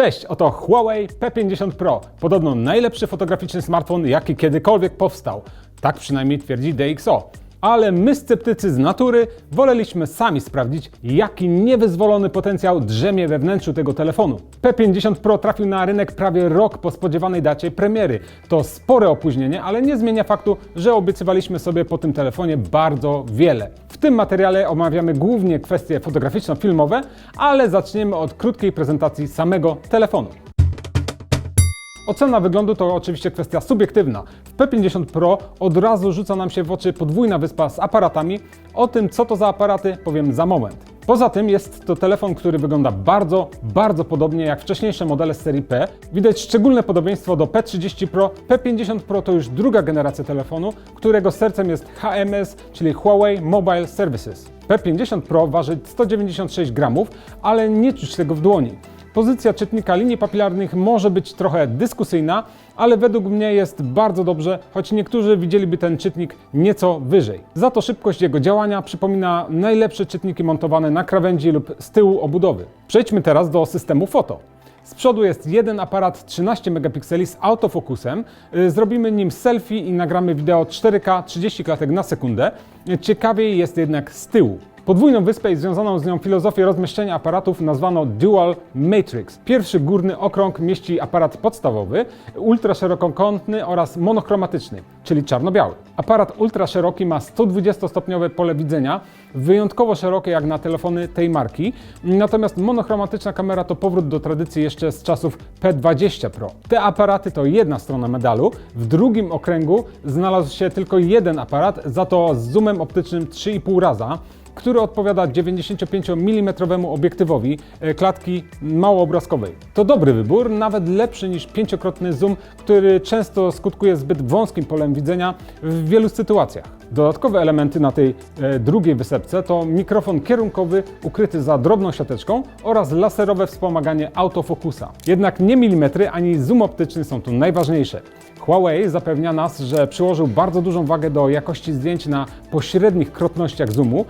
Cześć, oto Huawei P50 Pro. Podobno najlepszy fotograficzny smartfon, jaki kiedykolwiek powstał. Tak przynajmniej twierdzi DxO. Ale my, sceptycy z natury, woleliśmy sami sprawdzić, jaki niewyzwolony potencjał drzemie we wnętrzu tego telefonu. P50 Pro trafił na rynek prawie rok po spodziewanej dacie premiery. To spore opóźnienie, ale nie zmienia faktu, że obiecywaliśmy sobie po tym telefonie bardzo wiele. W tym materiale omawiamy głównie kwestie fotograficzno-filmowe, ale zaczniemy od krótkiej prezentacji samego telefonu. Ocena wyglądu to oczywiście kwestia subiektywna. W P50 Pro od razu rzuca nam się w oczy podwójna wyspa z aparatami. O tym, co to za aparaty, powiem za moment. Poza tym jest to telefon, który wygląda bardzo, bardzo podobnie jak wcześniejsze modele z serii P. Widać szczególne podobieństwo do P30 Pro. P50 Pro to już druga generacja telefonu, którego sercem jest HMS, czyli Huawei Mobile Services. P50 Pro waży 196 gramów, ale nie czuć tego w dłoni. Pozycja czytnika linii papilarnych może być trochę dyskusyjna, ale według mnie jest bardzo dobrze, choć niektórzy widzieliby ten czytnik nieco wyżej. Za to szybkość jego działania przypomina najlepsze czytniki montowane na krawędzi lub z tyłu obudowy. Przejdźmy teraz do systemu foto. Z przodu jest jeden aparat 13 megapikseli z autofokusem. Y, Zrobimy nim selfie i nagramy wideo 4K 30 klatek na sekundę. Ciekawiej jest jednak z tyłu. Podwójną wyspę i związaną z nią filozofię rozmieszczenia aparatów nazwano Dual Matrix. Pierwszy górny okrąg mieści aparat podstawowy, ultraszerokokątny oraz monochromatyczny, czyli czarno-biały. Aparat ultraszeroki ma 120-stopniowe pole widzenia, wyjątkowo szerokie jak na telefony tej marki, natomiast monochromatyczna kamera to powrót do tradycji jeszcze z czasów P20 Pro. Te aparaty to jedna strona medalu, w drugim okręgu znalazł się tylko jeden aparat, za to z zoomem optycznym 3,5 raza który odpowiada 95 mm obiektywowi e, klatki małoobrazkowej. To dobry wybór, nawet lepszy niż pięciokrotny zoom, który często skutkuje zbyt wąskim polem widzenia w wielu sytuacjach. Dodatkowe elementy na tej e, drugiej wysepce to mikrofon kierunkowy ukryty za drobną siateczką oraz laserowe wspomaganie autofokusa. Jednak nie milimetry ani zoom optyczny są tu najważniejsze. Huawei zapewnia nas, że przyłożył bardzo dużą wagę do jakości zdjęć na pośrednich krotnościach zoomu,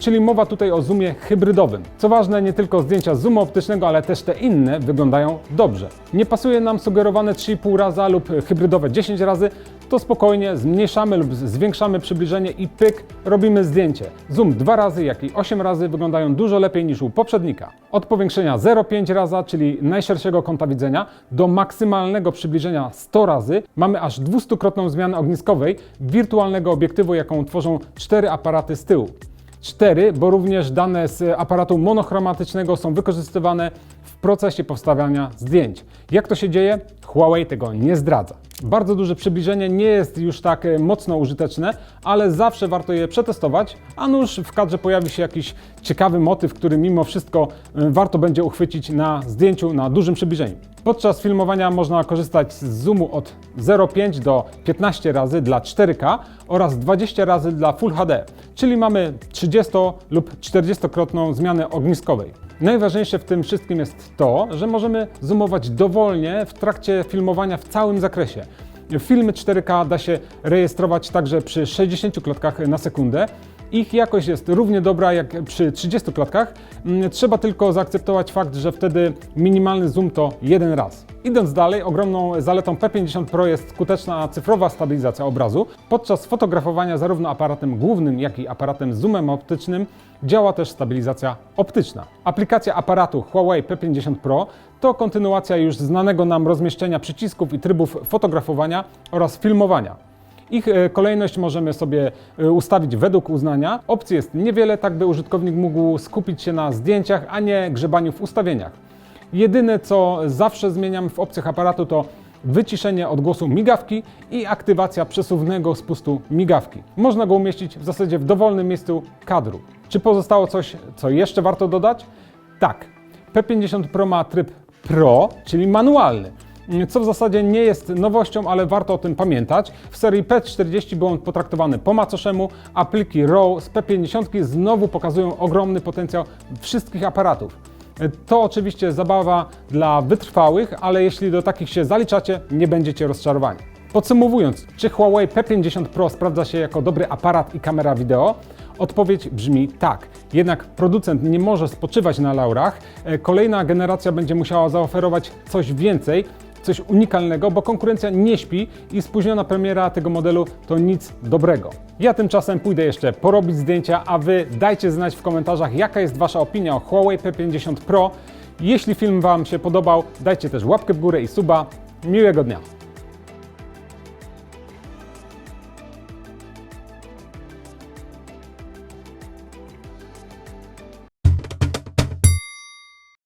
czyli mowa tutaj o zoomie hybrydowym. Co ważne, nie tylko zdjęcia zoomu optycznego, ale też te inne wyglądają dobrze. Nie pasuje nam sugerowane 3,5 raza lub hybrydowe 10 razy, to spokojnie zmniejszamy lub zwiększamy przybliżenie i pyk, robimy zdjęcie. Zoom 2 razy, jak i 8 razy wyglądają dużo lepiej niż u poprzednika. Od powiększenia 0,5 raza, czyli najszerszego kąta widzenia, do maksymalnego przybliżenia 100 razy mamy aż 200-krotną zmianę ogniskowej wirtualnego obiektywu, jaką tworzą cztery aparaty z tyłu. 4, bo również dane z aparatu monochromatycznego są wykorzystywane w procesie powstawania zdjęć. Jak to się dzieje? Huawei tego nie zdradza. Bardzo duże przybliżenie nie jest już tak e, mocno użyteczne, ale zawsze warto je przetestować, a nuż w kadrze pojawi się jakiś ciekawy motyw, który mimo wszystko e, warto będzie uchwycić na zdjęciu na dużym przybliżeniu. Podczas filmowania można korzystać z zoomu od 0,5 do 15 razy dla 4K oraz 20 razy dla Full HD, czyli mamy 30 lub 40-krotną zmianę ogniskowej. Najważniejsze w tym wszystkim jest to, że możemy zoomować dowolnie w trakcie filmowania w całym zakresie. Filmy 4K da się rejestrować także przy 60 klatkach na sekundę. Ich jakość jest równie dobra jak przy 30 klatkach. Mm, Trzeba tylko zaakceptować fakt, że wtedy minimalny zoom to jeden raz. Idąc dalej, ogromną zaletą P50 Pro jest skuteczna cyfrowa stabilizacja obrazu. Podczas fotografowania zarówno aparatem głównym, jak i aparatem zoomem optycznym działa też stabilizacja optyczna. Aplikacja aparatu Huawei P50 Pro to kontynuacja już znanego nam rozmieszczenia przycisków i trybów fotografowania oraz filmowania. Ich e, kolejność możemy sobie e, ustawić według uznania. Opcji jest niewiele, tak by użytkownik mógł skupić się na zdjęciach, a nie grzebaniu w ustawieniach. Jedyne co zawsze zmieniam w opcjach aparatu to wyciszenie odgłosu migawki i aktywacja przesuwnego spustu migawki. Można go umieścić w zasadzie w dowolnym miejscu kadru. Czy pozostało coś, co jeszcze warto dodać? Tak. P50 Pro ma tryb Pro, czyli manualny co w zasadzie nie jest nowością, ale warto o tym pamiętać. W serii P40 był on potraktowany po macoszemu, a pliki RAW z P50 znowu pokazują ogromny potencjał wszystkich aparatów. To oczywiście zabawa dla wytrwałych, ale jeśli do takich się zaliczacie, nie będziecie rozczarowani. Podsumowując, czy Huawei P50 Pro sprawdza się jako dobry aparat i kamera wideo? Odpowiedź brzmi tak. Jednak producent nie może spoczywać na laurach. E, Kolejna generacja będzie musiała zaoferować coś więcej, coś unikalnego, bo konkurencja nie śpi i spóźniona premiera tego modelu to nic dobrego. Ja tymczasem pójdę jeszcze porobić zdjęcia, a Wy dajcie znać w komentarzach, jaka jest Wasza opinia o Huawei P50 Pro. Jeśli film Wam się podobał, dajcie też łapkę w górę i suba. Miłego dnia!